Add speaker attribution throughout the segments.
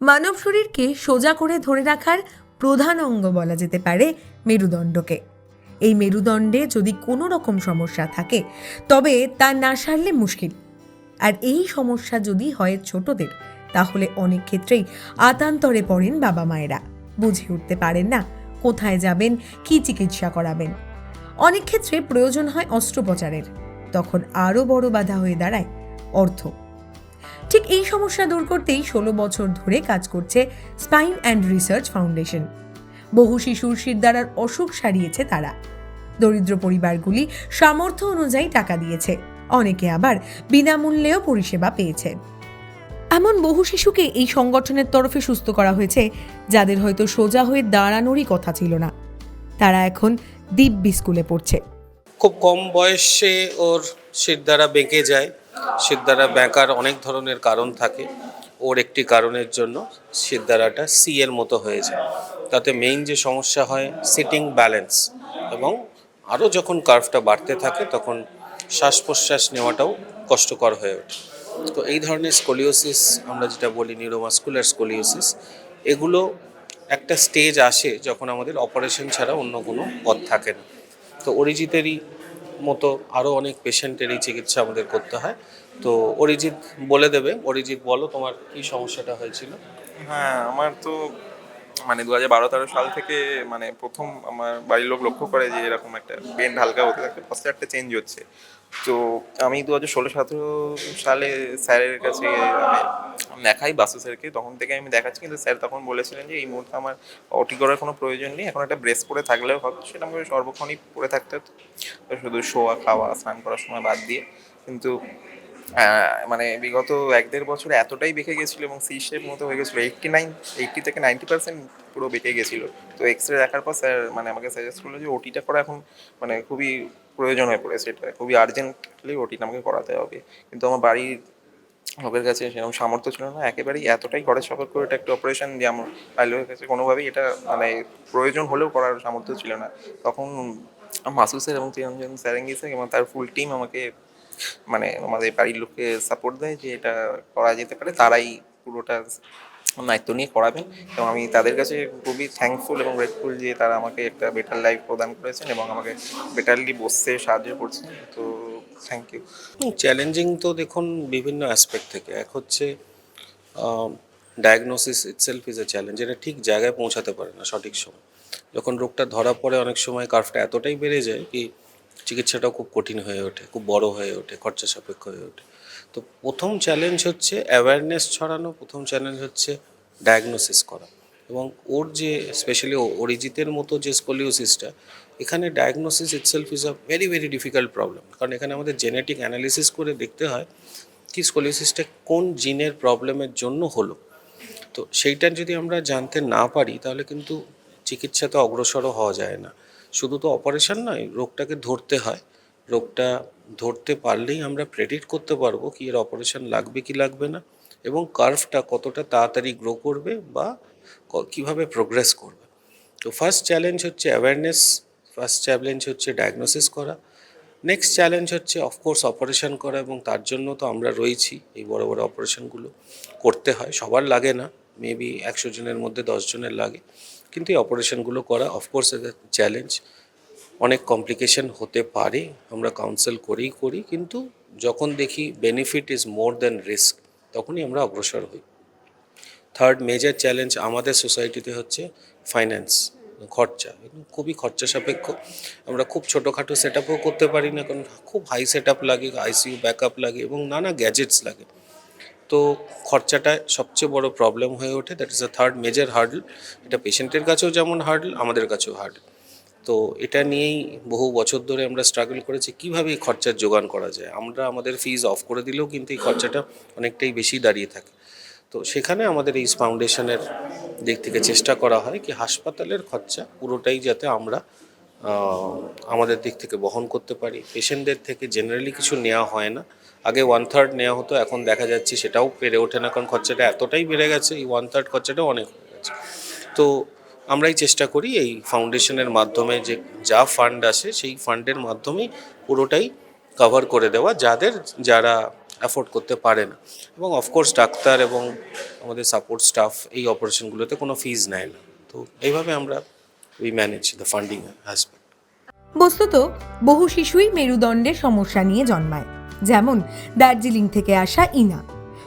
Speaker 1: মানব শরীরকে সোজা করে ধরে রাখার প্রধান অঙ্গ বলা যেতে পারে মেরুদণ্ডকে। এই মেরুদণ্ডে যদি কোনো রকম সমস্যা থাকে, তবে তা না সারলে মুশকিল। আর এই সমস্যা যদি হয় ছোটদের, তাহলে অনেক ক্ষেত্রেই আতান্তরে পড়েন বাবা মায়েরা। বুঝে উঠতে পারেন না কোথায় যাবেন, কি চিকিৎসা করাবেন। অনেক ক্ষেত্রে প্রয়োজন হয় অস্ত্রোপচারের। তখন আরও বড় বাধা হয়ে দাঁড়ায় অর্থ। ঠিক এই সমস্যা দূর করতেই ষোলো বছর ধরে কাজ করছে স্পাইন অ্যান্ড রিসার্চ ফাউন্ডেশন। বহু শিশুর শিরদাঁড়ার অসুখ সারিয়েছে তারা। দরিদ্র পরিবারগুলি সামর্থ্য অনুযায়ী টাকা দিয়েছে। অনেকে আবার বিনামূল্যেও পরিষেবা পেয়েছে। এমন বহু শিশুকে এই সংগঠনের তরফে সুস্থ করা হয়েছে, যাদের হয়তো সোজা হয়ে দাঁড়ানোরই কথা ছিল না। তারা এখন দিব্যি স্কুলে পড়ছে।
Speaker 2: খুব কম বয়সে ওর শিরদাঁড়া বেঁকে যায়। শিরদাঁড়া বেঁকার অনেক ধরনের কারণ থাকে। ওর একটি কারণের জন্য শিরদাঁড়াটা সি এর মতো হয়ে যায়। তাতে মেইন যে সমস্যা হয় সিটিং ব্যালেন্স এবং আরও যখন কার্ভটা বাড়তে থাকে, তখন শ্বাস প্রশ্বাস নেওয়াটাও কষ্টকর হয়ে ওঠে। তো এই ধরনের স্কোলিওসিস আমরা যেটা বলি নিউরোমাস্কুলার স্কোলিওসিস এগুলো একটা স্টেজ আসে যখন আমাদের অপারেশন ছাড়া অন্য কোনো পথ থাকে না। তো অরিজিতেরই মতো আরও অনেক পেশেন্টেরই চিকিৎসা আমাদের করতে হয়। তো অরিজিৎ বলে দেবে। অরিজিৎ, বলো তোমার কি সমস্যাটা হয়েছিল?
Speaker 3: হ্যাঁ আমার তো মানে দু হাজার বারো তেরো সাল থেকে মানে প্রথম আমার বাড়ির লোক লক্ষ্য করে যে এরকম একটা বেন্ড হালকা হতে থাকে একটা চেঞ্জ হচ্ছে। তো আমি দু হাজার ষোলো সতেরো সালে স্যারের কাছে দেখাই বাসু স্যারকে, তখন থেকে আমি দেখাচ্ছি। কিন্তু স্যার তখন বলেছিলেন যে, এই মুহূর্তে আমার অটি করার কোনো প্রয়োজন নেই। এখন একটা ব্রেস পরে থাকলেও হতো সেটা আমাকে সর্বক্ষণই পরে থাকতে হতো। শুধু শোয়া, খাওয়া, স্নান করার সময় বাদ দিয়ে। কিন্তু মানে বিগত এক দেড় বছরে এতটাই বেঁকে গেছিল এবং সি শেপ মতো হয়ে গেছিল। এইটটি নাইন এইটটি থেকে নাইনটি পার্সেন্ট পুরো বেঁকে গেছিল। তো এক্স রে দেখার পর স্যার মানে আমাকে সাজেস্ট করল যে ওটিটা করা এখন মানে খুবই প্রয়োজন হয়ে পড়েছে। এটা খুবই আর্জেন্টলি ওটিটা আমাকে করাতে হবে। কিন্তু আমার বাড়ির লোকের কাছে সেরকম সামর্থ্য ছিল না। একেবারেই এতটাই ঘরে সফর করে এটা একটা অপারেশন যে আমার লোকের কাছে কোনোভাবেই এটা মানে প্রয়োজন হলেও করার সামর্থ্য ছিল না। তখন মাসুদ স্যার এবং চিরঞ্জন স্যারেঙ্গি স্যার এবং তার ফুল টিম আমাকে মানে আমাদের বাড়ির লোককে সাপোর্ট দেয় যে এটা করা যেতে পারে। তারাই পুরোটা দায়িত্ব নিয়ে করাবেন এবং আমি তাদের কাছে খুবই থ্যাঙ্কফুল এবং গ্রেটফুল যে তারা আমাকে একটা বেটার লাইফ প্রদান করেছেন এবং আমাকে বেটারলি বসতে সাহায্য করছেন। তো থ্যাংক ইউ
Speaker 2: চ্যালেঞ্জিং তো দেখুন বিভিন্ন অ্যাসপেক্ট থেকে। এক হচ্ছে diagnosis itself is a challenge এটা ঠিক জায়গায় পৌঁছাতে পারে না সঠিক সময়। যখন রোগটা ধরা পড়ে অনেক সময় কার্ভটা এতটাই বেড়ে যায় কি চিকিৎসাটাও খুব কঠিন হয়ে ওঠে, খুব বড় হয়ে ওঠে, খরচা সাপেক্ষ হয়ে ওঠে। তো প্রথম চ্যালেঞ্জ হচ্ছে অ্যাওয়ারনেস ছড়ানো, প্রথম চ্যালেঞ্জ হচ্ছে ডায়াগনোসিস করা। এবং ওর যে স্পেশালি অরিজিতের মতো যে স্কোলিওসিসটা, এখানে diagnosis itself is a very very difficult problem কারণ এখানে আমাদের জেনেটিক অ্যানালিসিস করে দেখতে হয় কি স্কোলিওসিসটা কোন জিনের প্রবলেমের জন্য হলো। তো সেইটা যদি আমরা জানতে না পারি, তাহলে কিন্তু চিকিৎসাতে অগ্রসরও হওয়া যায় না। শুধু তো অপারেশন নয়, রোগটাকে ধরতে হয়। রোগটা ধরতে পারলেই আমরা প্রেডিক্ট করতে পারব কি এর অপারেশন লাগবে কি লাগবে না। এবং কার্ভটা কতটা তাড়াতাড়ি গ্রো করবে বা কীভাবে প্রোগ্রেস করবে। তো ফার্স্ট চ্যালেঞ্জ হচ্ছে অ্যাওয়ারনেস ফার্স্ট চ্যালেঞ্জ হচ্ছে ডায়াগনোসিস করা। নেক্সট চ্যালেঞ্জ হচ্ছে অফকোর্স অপারেশন করা এবং তার জন্য তো আমরা রয়েছি, এই বড় বড় অপারেশনগুলো করতে হয়। সবার লাগে না মেবি একশো জনের মধ্যে জনের লাগে, কিন্তু এই অপারেশনগুলো করা অফকোর্স চ্যালেঞ্জ অনেক কমপ্লিকেশন হতে পারে, আমরা কাউন্সেল করেই করি, কিন্তু যখন দেখি benefit is more than risk তখনই আমরা অগ্রসর হই। থার্ড মেজর চ্যালেঞ্জ আমাদের সোসাইটিতে হচ্ছে ফাইন্যান্স খরচা। খুবই খরচা সাপেক্ষ। আমরা খুব ছোটোখাটো সেট আপও করতে পারি না, কারণ খুব হাই সেট আপ লাগে আইসিইউ ব্যাকআপ লাগে এবং নানা গ্যাজেটস লাগে। তো খরচাটা সবচেয়ে বড় প্রবলেম হয়ে ওঠে। That is a third major hurdle এটা পেশেন্টের কাছেও যেমন হার্ডল আমাদের কাছেও হার্ডল তো এটা নিয়েই বহু বছর ধরে আমরা স্ট্রাগল করেছি, কীভাবে এই খরচার যোগান করা যায়? আমরা আমাদের ফিজ অফ করে দিলেও কিন্তু এই খরচাটা অনেকটাই বেশি দাঁড়িয়ে থাকে। তো সেখানে আমাদের এই ফাউন্ডেশনের দিক থেকে চেষ্টা করা হয় কি হাসপাতালের খরচা পুরোটাই যাতে আমরা আমাদের দিক থেকে বহন করতে পারি। পেশেন্টদের থেকে জেনারেলি কিছু নেওয়া হয় না। আগে ওয়ান থার্ড নেওয়া হতো, এখন দেখা যাচ্ছে সেটাও পেরে ওঠে না, কারণ খরচাটা এতটাই বেড়ে গেছে, এই ওয়ান থার্ড খরচাটাও অনেক হয়ে গেছে। তো আমরাই চেষ্টা করি এই ফাউন্ডেশনের মাধ্যমে যে যা ফান্ড আসে সেই ফান্ডের মাধ্যমেই পুরোটাই কভার করে দেওয়া যাদের যারা অ্যাফোর্ড করতে পারে না। এবং অফকোর্স ডাক্তার এবং আমাদের সাপোর্ট স্টাফ এই অপারেশনগুলোতে কোনো ফিজ নেয় না। তো এইভাবে আমরা we manage the funding aspect
Speaker 1: বস্তুত বহু শিশুই মেরুদণ্ডের সমস্যা নিয়ে জন্মায়, যেমন দার্জিলিং থেকে আসা ইনা।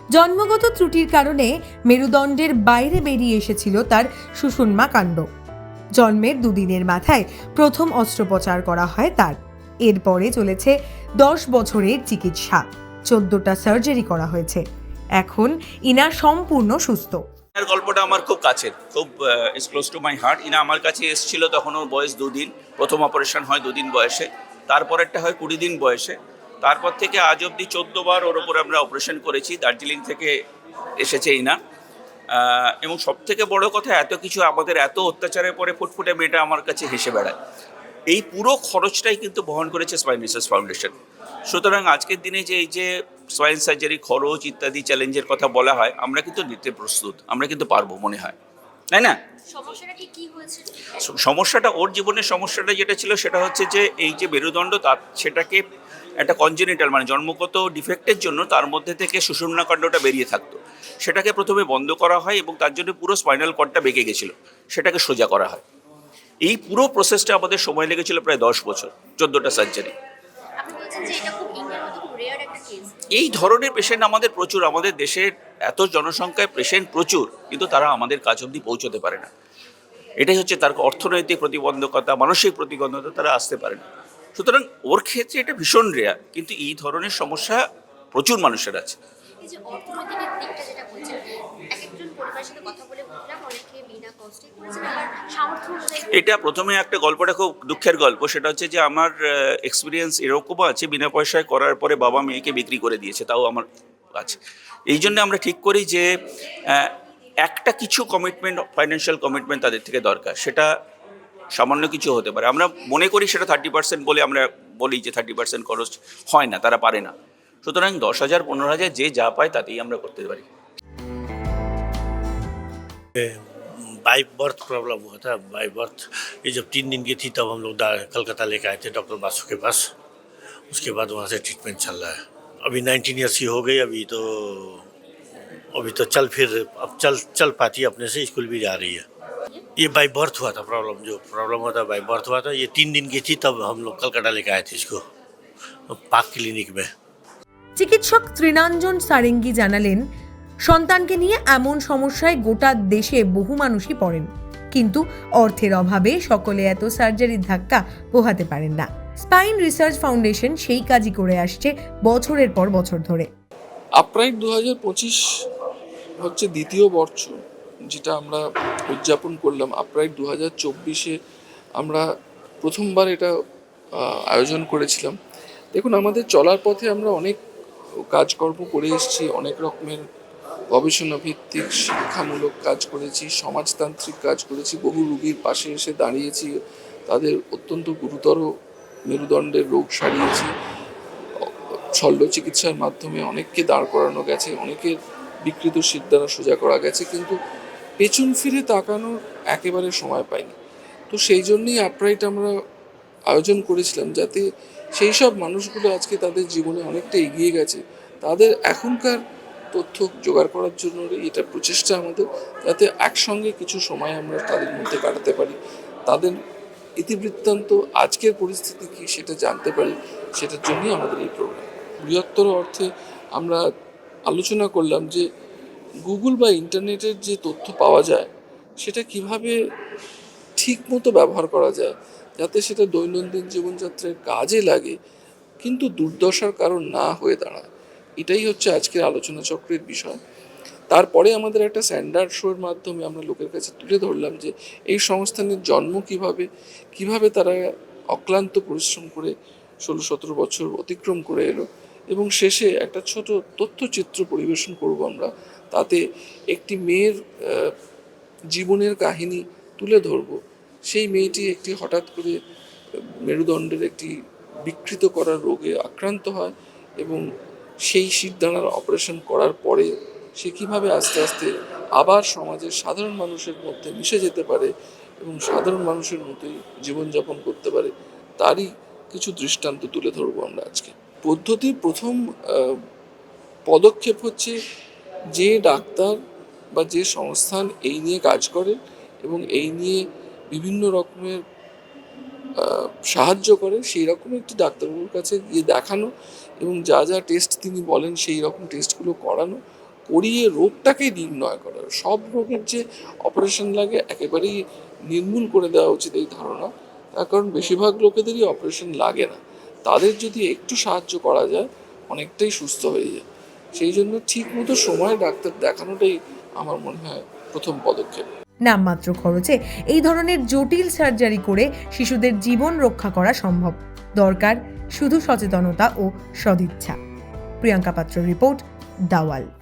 Speaker 1: জন্মগত ত্রুটির কারণে মেরুদণ্ডের বাইরে বেরিয়ে এসেছিল তার সুষুম্মা কাণ্ড। জন্মের দুদিনের মাথায় প্রথম অস্ত্রোপচার করা হয় তার। এরপরে চলেছে দশ বছরের চিকিৎসা। চোদ্দটা সার্জারি করা হয়েছে। এখন ইনা সম্পূর্ণ সুস্থ।
Speaker 4: এর গল্পটা আমার খুব কাছের, খুব ক্লোজ টু মাই হার্ট ইনা আমার কাছে এসেছিল তখন ওর বয়স দুদিন। প্রথম অপারেশন হয় দুদিন বয়সে। তারপরেরটা হয় কুড়ি দিন বয়সে। তারপর থেকে আজ অবধি চোদ্দ বার ওর ওপরে আমরা অপারেশন করেছি দার্জিলিং থেকে এসেছে ইনা। এবং সব থেকে বড় কথা এত কিছু আমাদের এত অত্যাচারের পরে ফুটফুটে মেয়েটা আমার কাছে হেসে বেড়ায়। এই পুরো খরচটাই কিন্তু বহন করেছে স্পাইন রিসার্চ ফাউন্ডেশন সুতরাং আজকের দিনে যে এই যে স্পাইন সার্জারি খরচ ইত্যাদি চ্যালেঞ্জের কথা বলা হয় আমরা কিন্তু নিতে প্রস্তুত আমরা কিন্তু পারব মনে হয়। তাই না?
Speaker 5: সমস্যাটা
Speaker 4: ওর জীবনের সমস্যাটা যেটা ছিল সেটা হচ্ছে যে এই যে মেরুদণ্ড তার সেটাকে একটা কনজেনিটাল মানে জন্মগত ডিফেক্টের জন্য তার মধ্যে থেকে সুষুম্নাকাণ্ডটা বেরিয়ে থাকতো। সেটাকে প্রথমে বন্ধ করা হয় এবং তার জন্য পুরো স্পাইনাল কর্ডটা বেঁকে গেছিল। সেটাকে সোজা করা হয়। এই পুরো প্রসেসটা আমাদের সময় লেগেছিল প্রায় দশ বছর চোদ্দোটা সার্জারি এই ধরনের পেশেন্ট আমাদের প্রচুর আমাদের দেশের এত জনসংখ্যায় পেশেন্ট প্রচুর কিন্তু তারা আমাদের কাজ অবধি পৌঁছতে পারে না। এটাই হচ্ছে তার অর্থনৈতিক প্রতিবন্ধকতা মানসিক প্রতিবন্ধকতা তারা আসতে পারে না। সুতরাং ওর ক্ষেত্রে এটা ভীষণ রেয়ার কিন্তু এই ধরনের সমস্যা প্রচুর মানুষের আছে।
Speaker 5: এই যে অর্থনৈতিক দিকটা যেটা বলছেন এক একজন পরিবারের সাথে কথা বলে বুঝলাম অনেকে বিনা কষ্টে করেছেন আবার সামর্থ্য অনুযায়ী
Speaker 4: এটা প্রথমে একটা গল্পটা খুব দুঃখের গল্প সেটা হচ্ছে যে আমার এক্সপিরিয়েন্স এরকমও আছে বিনা পয়সায় করার পরে বাবা মেয়েকে বিক্রি করে দিয়েছে তাও আমার আছে এই জন্য আমরা ঠিক করি যে একটা কিছু কমিটমেন্ট ফাইন্যান্সিয়াল কমিটমেন্ট তাদের থেকে দরকার সেটা সামান্য কিছু হতে পারে আমরা মনে করি সেটা থার্টি পার্সেন্ট বলে আমরা বলি যে থার্টি পার্সেন্ট খরচ হয় না তারা পারে না সুতরাং দশ হাজার পনেরো হাজার যে যা পায় তাতেই আমরা করতে পারি
Speaker 6: बाई बर्थ प्रॉब्लम हुआ था बाई बर्थ ये जब तीन दिन की थी तब हम लोग दा- कलकत्ता लेके आए थे डॉक्टर बासु के पास उसके बाद वहाँ से ट्रीटमेंट चल रहा है अभी नाइनटीन ईयर्स की हो गई अभी तो अभी तो चल फिर अब चल चल पाती है अपने से स्कूल भी जा रही है ये बाई बर्थ हुआ था प्रॉब्लम जो प्रॉब्लम हुआ था बाई बर्थ हुआ था ये तीन दिन की थी तब हम लोग कलकत्ता लेके आए थे इसको पाक क्लिनिक में
Speaker 1: চিকিৎসক তৃণাঞ্জন সারেঙ্গি জানালেন সন্তানকে নিয়ে এমন সমস্যায় গোটা দেশে বহু মানুষই পড়েন কিন্তু অর্থের অভাবে সকলে এত সার্জারির ধাক্কা পোহাতে পারেন না স্পাইন রিসার্চ ফাউন্ডেশন সেই কাজই করে আসছে বছরের পর বছর ধরে
Speaker 7: আপরাইট দু হাজার পঁচিশ হচ্ছে দ্বিতীয় বর্ষ যেটা আমরা উদযাপন করলাম আপরাইট দু হাজার চব্বিশে আমরা প্রথমবার এটা আয়োজন করেছিলাম। দেখুন, আমাদের চলার পথে আমরা অনেক কাজকর্ম করে এসেছি, অনেক রকমের গবেষণা ভিত্তিক শিক্ষামূলক কাজ করেছি, সমাজতান্ত্রিক কাজ করেছি, বহু রুগীর পাশে এসে দাঁড়িয়েছি, তাদের অত্যন্ত গুরুতর মেরুদণ্ডের রোগ সারিয়েছি। শল্য চিকিৎসার মাধ্যমে অনেককে দাঁড় করানো গেছে, অনেকের বিকৃত দ্বারা সোজা করা গেছে, কিন্তু পেছন ফিরে তাকানোর একেবারে সময় পাইনি। তো সেই জন্যই আপরাইট আমরা আয়োজন করেছিলাম যাতে সেই সব মানুষগুলো আজকে তাদের জীবনে অনেকটা এগিয়ে গেছে। তাদের এখনকার তথ্য জোগাড় করার জন্য এটা প্রচেষ্টা আমাদের যাতে একসঙ্গে কিছু সময় আমরা তাদের মধ্যে কাটাতে পারি। তাদের ইতিবৃত্তান্ত আজকের পরিস্থিতি কি সেটা জানতে পারি, সেটার জন্যই আমাদের এই প্রোগ্রাম বৃহত্তর অর্থে আমরা আলোচনা করলাম যে গুগল বা ইন্টারনেটের যে তথ্য পাওয়া যায়, সেটা কীভাবে ঠিক মতো ব্যবহার করা যায়, যাতে সেটা দৈনন্দিন জীবনযাত্রায় কাজে লাগে, কিন্তু দুর্দশার কারণ না হয়ে দাঁড়ায়? এটাই হচ্ছে আজকের আলোচনা চক্রের বিষয়। তারপরে আমাদের একটা স্ট্যান্ডার্ড শোর মাধ্যমে আমরা লোকের কাছে তুলে ধরলাম যে, এই সংস্থানের জন্ম কীভাবে কীভাবে তারা অক্লান্ত পরিশ্রম করে ষোলো সতেরো বছর অতিক্রম করে এলো। এবং শেষে একটা ছোট তথ্যচিত্র পরিবেশন করব আমরা। তাতে একটি মেয়ের জীবনের কাহিনী তুলে ধরব। সেই মেয়েটি একটি হঠাৎ করে মেরুদণ্ডের একটি বিকৃত করার রোগে আক্রান্ত হয় এবং সেই শিরদাঁড়ার অপারেশন করার পরে সে কীভাবে আস্তে আস্তে আবার সমাজের সাধারণ মানুষের মধ্যে মিশে যেতে পারে এবং সাধারণ মানুষের মতোই জীবনযাপন করতে পারে, তারই কিছু দৃষ্টান্ত তুলে ধরবো আমরা আজকে। পদ্ধতির প্রথম পদক্ষেপ হচ্ছে যে ডাক্তার বা যে সংস্থান এই নিয়ে কাজ করে এবং এই নিয়ে বিভিন্ন রকমের সাহায্য করে, সেই রকম একটি ডাক্তারবাবুর কাছে গিয়ে দেখানো এবং যা যা টেস্ট তিনি বলেন সেই রকম টেস্টগুলো করানো, করিয়ে রোগটাকে নির্ণয় করা। সব রোগের যে অপারেশন লাগে একেবারেই নির্মূল করে দেওয়া উচিত এই ধারণা। তার কারণ বেশিরভাগ লোকেদেরই অপারেশন লাগে না। তাদের যদি একটু সাহায্য করা যায়, অনেকটাই সুস্থ হয়ে যায়। সেই জন্য ঠিক মতো সময় ডাক্তার দেখানোটাই আমার মনে হয় প্রথম পদক্ষেপ।
Speaker 1: নামমাত্র খরচে এই ধরনের জটিল সার্জারি করে শিশুদের জীবন রক্ষা করা সম্ভব। দরকার শুধু সচেতনতা ও সদিচ্ছা। প্রিয়াঙ্কা পাত্র রিপোর্ট, দাওয়াল।